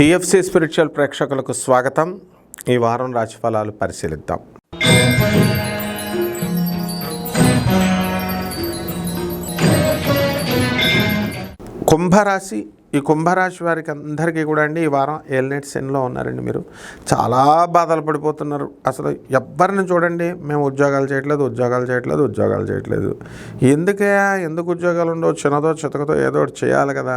TFC spiritual ప్రేక్షకులకు స్వాగతం. ఈ వారం రాశిఫలాలు పరిశీలిద్దాం. కుంభరాశి ఈ కుంభరాశి వారికి అందరికీ కూడా అండి ఈ వారం ఏల్నెట్ సెన్లో ఉన్నారండి మీరు. చాలా బాధలు పడిపోతున్నారు. అసలు ఎవ్వరిని చూడండి మేము ఉద్యోగాలు చేయట్లేదు ఉద్యోగాలు చేయట్లేదు ఉద్యోగాలు చేయట్లేదు. ఎందుకే ఎందుకు ఉద్యోగాలు ఉండవు? చిన్నదో చితకతో ఏదో ఒకటి చేయాలి కదా.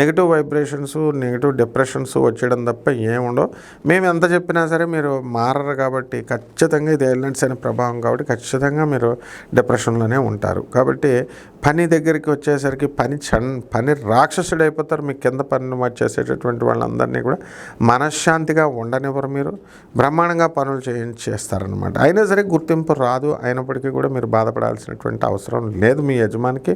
నెగిటివ్ వైబ్రేషన్స్ నెగిటివ్ డిప్రెషన్స్ వచ్చేయడం తప్ప ఏముండవు మేము ఎంత చెప్పినా సరే మీరు మారరు కాబట్టి ఖచ్చితంగా ఇది ఏల్నెట్స్ అనే ప్రభావం కాబట్టి ఖచ్చితంగా మీరు డిప్రెషన్లోనే ఉంటారు. కాబట్టి పని దగ్గరికి వచ్చేసరికి పని చన్ పని రాక్షసుడైపోతారు అయిపోతారు. మీ కింద పనులు వచ్చేసేటటువంటి వాళ్ళందరినీ కూడా మనశ్శాంతిగా ఉండనివ్వరు మీరు. బ్రహ్మాండంగా పనులు చేయించి చేస్తారనమాట అయినా సరే గుర్తింపు రాదు అయినప్పటికీ కూడా మీరు బాధపడాల్సినటువంటి అవసరం లేదు మీ యజమానికి.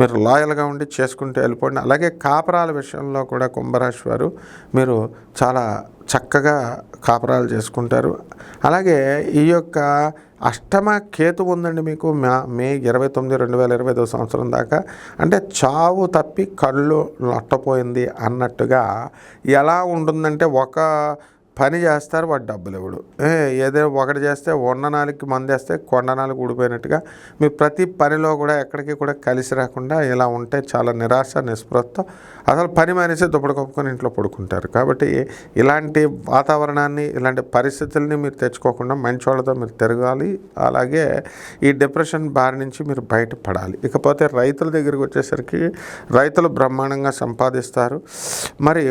మీరు లాయల్గా ఉండి చేసుకుంటూ వెళ్ళిపోండి. అలాగే కాపరాల విషయంలో కూడా కుంభరాశి వారు మీరు చాలా చక్కగా కాపరాలు చేసుకుంటారు. అలాగే ఈ యొక్క అష్టమ కేతు ఉందండి మీకు మే మే ఇరవై తొమ్మిది రెండు వేల ఇరవై ఐదో సంవత్సరం దాకా. అంటే చావు తప్పి కళ్ళు నట్టపోయింది అన్నట్టుగా ఎలా ఉంటుందంటే ఒక పని చేస్తారు వాడు డబ్బులు ఇవ్వడు. ఏదో ఏదైనా ఒకటి చేస్తే వండనాలకి మందేస్తే కొండనాలకు ఊడిపోయినట్టుగా మీ ప్రతి పనిలో కూడా ఎక్కడికి కూడా కలిసి రాకుండా ఇలా ఉంటే చాలా నిరాశ నిస్పృహతో అసలు పని మానేసి దుప్పటి కప్పుకొని ఇంట్లో పడుకుంటారు. కాబట్టి ఇలాంటి వాతావరణాన్ని ఇలాంటి పరిస్థితుల్ని మీరు తెచ్చుకోకుండా మంచి వాళ్ళతో మీరు తిరగాలి. అలాగే ఈ డిప్రెషన్ బారి నుంచి మీరు బయటపడాలి. ఇకపోతే రైతుల దగ్గరికి వచ్చేసరికి రైతులు బ్రహ్మాండంగా సంపాదిస్తారు. మరి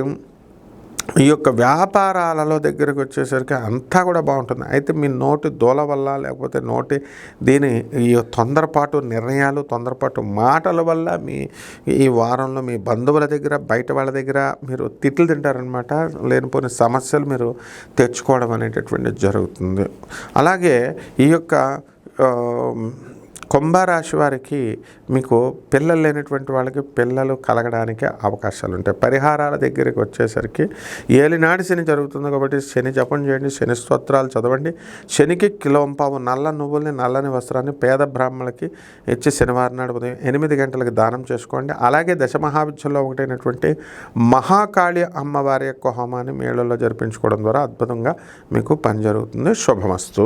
ఈ యొక్క వ్యాపారాలలో దగ్గరికి వచ్చేసరికి అంతా కూడా బాగుంటుంది. అయితే మీ నోటి దూల వల్ల లేకపోతే నోటి దీని ఈ తొందరపాటు నిర్ణయాలు తొందరపాటు మాటల వల్ల మీ ఈ వారంలో మీ బంధువుల దగ్గర బయట వాళ్ళ దగ్గర మీరు తిట్లు తింటారనమాట లేనిపోయిన సమస్యలు మీరు తెచ్చుకోవడం అనేటటువంటిది జరుగుతుంది. అలాగే ఈ యొక్క కుంభరాశి వారికి మీకు పిల్లలు లేనటువంటి వాళ్ళకి పిల్లలు కలగడానికి అవకాశాలు ఉంటాయి. పరిహారాల దగ్గరికి వచ్చేసరికి ఏలినాటి శని జరుగుతుంది కాబట్టి శని జపం చేయండి శని స్తోత్రాలు చదవండి. శనికి కిలోంపావు నల్ల నువ్వుల్ని నల్లని వస్త్రాన్ని పేద బ్రాహ్మణులకి ఇచ్చి శనివారం నాడు ఉదయం ఎనిమిది గంటలకు దానం చేసుకోండి. అలాగే దశమహావిద్యంలో ఒకటైనటువంటి మహాకాళి అమ్మవారి యొక్క హోమాన్ని మేళల్లో జరిపించుకోవడం ద్వారా అద్భుతంగా మీకు పని జరుగుతుంది. శుభమస్తు.